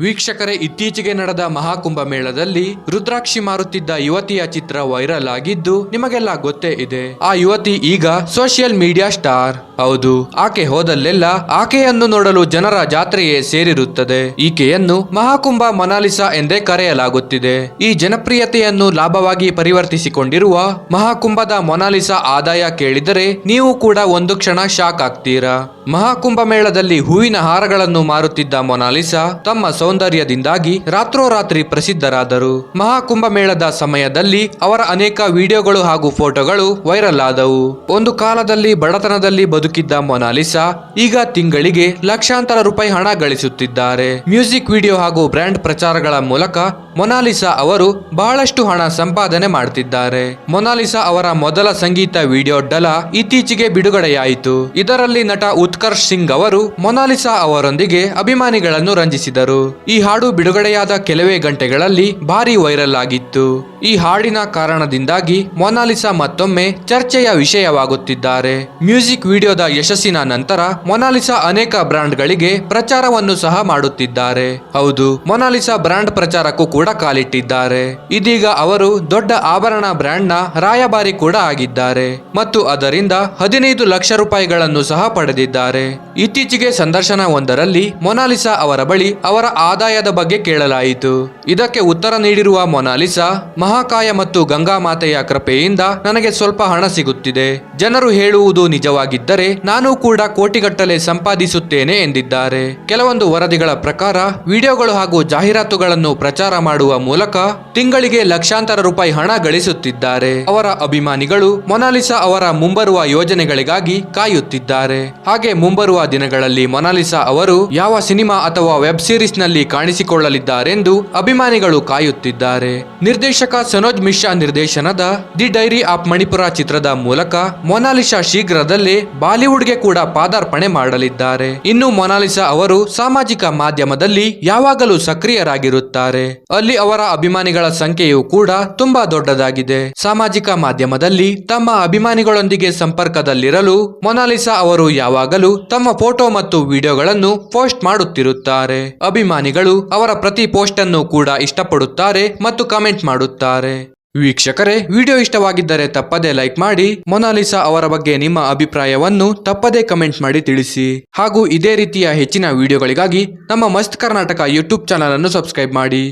ವೀಕ್ಷಕರೇ, ಇತ್ತೀಚೆಗೆ ನಡೆದ ಮಹಾಕುಂಭ ಮೇಳದಲ್ಲಿ ರುದ್ರಾಕ್ಷಿ ಮಾರುತ್ತಿದ್ದ ಯುವತಿಯ ಚಿತ್ರ ವೈರಲ್ ಆಗಿದ್ದು ನಿಮಗೆಲ್ಲ ಗೊತ್ತೇ ಇದೆ. ಆ ಯುವತಿ ಈಗ ಸೋಷಿಯಲ್ ಮೀಡಿಯಾ ಸ್ಟಾರ್. ಹೌದು, ಆಕೆ ಹೋದಲ್ಲೆಲ್ಲ ಆಕೆಯನ್ನು ನೋಡಲು ಜನರ ಜಾತ್ರೆಯೇ ಸೇರಿರುತ್ತದೆ. ಈಕೆಯನ್ನು ಮಹಾಕುಂಭ ಮೊನಾಲಿಸಾ ಎಂದೇ ಕರೆಯಲಾಗುತ್ತಿದೆ. ಈ ಜನಪ್ರಿಯತೆಯನ್ನು ಲಾಭವಾಗಿ ಪರಿವರ್ತಿಸಿಕೊಂಡಿರುವ ಮಹಾಕುಂಭದ ಮೊನಾಲಿಸಾ ಆದಾಯ ಕೇಳಿದರೆ ನೀವು ಕೂಡ ಒಂದು ಕ್ಷಣ ಶಾಕ್ ಆಗ್ತೀರಾ? ಮಹಾಕುಂಭ ಮೇಳದಲ್ಲಿ ಹೂವಿನ ಹಾರಗಳನ್ನು ಮಾರುತ್ತಿದ್ದ ಮೊನಾಲಿಸಾ ತಮ್ಮ ಸೌಂದರ್ಯದಿಂದಾಗಿ ರಾತ್ರೋರಾತ್ರಿ ಪ್ರಸಿದ್ಧರಾದರು. ಮಹಾಕುಂಭ ಮೇಳದ ಸಮಯದಲ್ಲಿ ಅವರ ಅನೇಕ ವಿಡಿಯೋಗಳು ಹಾಗೂ ಫೋಟೋಗಳು ವೈರಲ್ ಆದವು. ಒಂದು ಕಾಲದಲ್ಲಿ ಬಡತನದಲ್ಲಿ ಬದುಕಿದ್ದ ಮೊನಾಲಿಸಾ ಈಗ ತಿಂಗಳಿಗೆ ಲಕ್ಷಾಂತರ ರೂಪಾಯಿ ಹಣ ಗಳಿಸುತ್ತಿದ್ದಾರೆ. ಮ್ಯೂಸಿಕ್ ವಿಡಿಯೋ ಹಾಗೂ ಬ್ರ್ಯಾಂಡ್ ಪ್ರಚಾರಗಳ ಮೂಲಕ ಮೊನಾಲಿಸಾ ಅವರು ಬಹಳಷ್ಟು ಹಣ ಸಂಪಾದನೆ ಮಾಡ್ತಿದ್ದಾರೆ. ಮೊನಾಲಿಸಾ ಅವರ ಮೊದಲ ಸಂಗೀತ ವಿಡಿಯೋ ಡಲ ಇತ್ತೀಚೆಗೆ ಬಿಡುಗಡೆಯಾಯಿತು. ಇದರಲ್ಲಿ ನಟ ಉತ್ಕರ್ಷ್ ಸಿಂಗ್ ಅವರು ಮೊನಾಲಿಸಾ ಅವರೊಂದಿಗೆ ಅಭಿಮಾನಿಗಳನ್ನು ರಂಜಿಸಿದರು. ಈ ಹಾಡು ಬಿಡುಗಡೆಯಾದ ಕೆಲವೇ ಗಂಟೆಗಳಲ್ಲಿ ಭಾರಿ ವೈರಲ್ ಆಗಿತ್ತು. ಈ ಹಾಡಿನ ಕಾರಣದಿಂದಾಗಿ ಮೊನಾಲಿಸಾ ಮತ್ತೊಮ್ಮೆ ಚರ್ಚೆಯ ವಿಷಯವಾಗುತ್ತಿದ್ದಾರೆ. ಮ್ಯೂಸಿಕ್ ವಿಡಿಯೋದ ಯಶಸ್ಸಿನ ನಂತರ ಮೊನಾಲಿಸಾ ಅನೇಕ ಬ್ರಾಂಡ್ಗಳಿಗೆ ಪ್ರಚಾರವನ್ನು ಸಹ ಮಾಡುತ್ತಿದ್ದಾರೆ. ಹೌದು, ಮೊನಾಲಿಸಾ ಬ್ರಾಂಡ್ ಪ್ರಚಾರಕ್ಕೂ ಕೂಡ ಕಾಲಿಟ್ಟಿದ್ದಾರೆ ಇದೀಗ ಅವರು ದೊಡ್ಡ ಆಭರಣ ಬ್ರ್ಯಾಂಡ್ನ ರಾಯಭಾರಿ ಕೂಡ ಆಗಿದ್ದಾರೆ ಮತ್ತು ಅದರಿಂದ ಹದಿನೈದು ಲಕ್ಷ ರೂಪಾಯಿಗಳನ್ನು ಸಹ ಪಡೆದಿದ್ದಾರೆ. ಇತ್ತೀಚೆಗೆ ಸಂದರ್ಶನ ಒಂದರಲ್ಲಿ ಮೊನಾಲಿಸಾ ಅವರ ಬಳಿ ಅವರ ಆದಾಯದ ಬಗ್ಗೆ ಕೇಳಲಾಯಿತು. ಇದಕ್ಕೆ ಉತ್ತರ ನೀಡಿರುವ ಮೊನಾಲಿಸಾ, ಮಹಾಕಾಯ ಮತ್ತು ಗಂಗಾ ಮಾತೆಯ ಕೃಪೆಯಿಂದ ನನಗೆ ಸ್ವಲ್ಪ ಹಣ ಸಿಗುತ್ತಿದೆ. ಜನರು ಹೇಳುವುದು ನಿಜವಾಗಿದ್ದರೆ ನಾನು ಕೂಡ ಕೋಟಿಗಟ್ಟಲೆ ಸಂಪಾದಿಸುತ್ತೇನೆ ಎಂದಿದ್ದಾರೆ. ಕೆಲವೊಂದು ವರದಿಗಳ ಪ್ರಕಾರ, ವಿಡಿಯೋಗಳು ಹಾಗೂ ಜಾಹೀರಾತುಗಳನ್ನು ಪ್ರಚಾರ ಮಾಡುವ ಮೂಲಕ ತಿಂಗಳಿಗೆ ಲಕ್ಷಾಂತರ ರೂಪಾಯಿ ಹಣ ಗಳಿಸುತ್ತಿದ್ದಾರೆ. ಅವರ ಅಭಿಮಾನಿಗಳು ಮೊನಾಲಿಸಾ ಅವರ ಮುಂಬರುವ ಯೋಜನೆಗಳಿಗಾಗಿ ಕಾಯುತ್ತಿದ್ದಾರೆ. ಹಾಗೆ ಮುಂಬರುವ ದಿನಗಳಲ್ಲಿ ಮೊನಾಲಿಸಾ ಅವರು ಯಾವ ಸಿನಿಮಾ ಅಥವಾ ವೆಬ್ ಸೀರೀಸ್ನಲ್ಲಿ ಕಾಣಿಸಿಕೊಳ್ಳಲಿದ್ದಾರೆಂದು ಅಭಿಮಾನಿಗಳು ಕಾಯುತ್ತಿದ್ದಾರೆ. ನಿರ್ದೇಶಕ ಸನೋಜ್ ಮಿಶ್ರಾ ನಿರ್ದೇಶನದ ದಿ ಡೈರಿ ಆಫ್ ಮಣಿಪುರ ಚಿತ್ರದ ಮೂಲಕ ಮೊನಾಲಿಸಾ ಶೀಘ್ರದಲ್ಲೇ ಬಾಲಿವುಡ್ಗೆ ಕೂಡ ಪಾದಾರ್ಪಣೆ ಮಾಡಲಿದ್ದಾರೆ. ಇನ್ನು ಮೊನಾಲಿಸಾ ಅವರು ಸಾಮಾಜಿಕ ಮಾಧ್ಯಮದಲ್ಲಿ ಯಾವಾಗಲೂ ಸಕ್ರಿಯರಾಗಿರುತ್ತಾರೆ. ಅಲ್ಲಿ ಅವರ ಅಭಿಮಾನಿಗಳ ಸಂಖ್ಯೆಯು ಕೂಡ ತುಂಬಾ ದೊಡ್ಡದಾಗಿದೆ. ಸಾಮಾಜಿಕ ಮಾಧ್ಯಮದಲ್ಲಿ ತಮ್ಮ ಅಭಿಮಾನಿಗಳೊಂದಿಗೆ ಸಂಪರ್ಕದಲ್ಲಿರಲು ಮೊನಾಲಿಸಾ ಅವರು ಯಾವಾಗಲೂ ತಮ್ಮ ಫೋಟೋ ಮತ್ತು ವಿಡಿಯೋಗಳನ್ನು ಪೋಸ್ಟ್ ಮಾಡುತ್ತಿರುತ್ತಾರೆ. ಅಭಿಮಾನಿಗಳು ಅವರ ಪ್ರತಿ ಪೋಸ್ಟ್ ಅನ್ನು ಕೂಡ ಇಷ್ಟಪಡುತ್ತಾರೆ ಮತ್ತು ಕಮೆಂಟ್ ಮಾಡುತ್ತಾರೆ. ವೀಕ್ಷಕರೇ, ವಿಡಿಯೋ ಇಷ್ಟವಾಗಿದ್ದರೆ ತಪ್ಪದೇ ಲೈಕ್ ಮಾಡಿ ಮೊನಾಲಿಸಾ ಅವರ ಬಗ್ಗೆ ನಿಮ್ಮ ಅಭಿಪ್ರಾಯವನ್ನು ತಪ್ಪದೇ ಕಮೆಂಟ್ ಮಾಡಿ ತಿಳಿಸಿ. ಹಾಗೂ ಇದೇ ರೀತಿಯ ಹೆಚ್ಚಿನ ವಿಡಿಯೋಗಳಿಗಾಗಿ ನಮ್ಮ ಮಸ್ತ್ ಕರ್ನಾಟಕ ಯೂಟ್ಯೂಬ್ ಚಾನಲ್ ಅನ್ನು ಸಬ್ಸ್ಕ್ರೈಬ್ ಮಾಡಿ.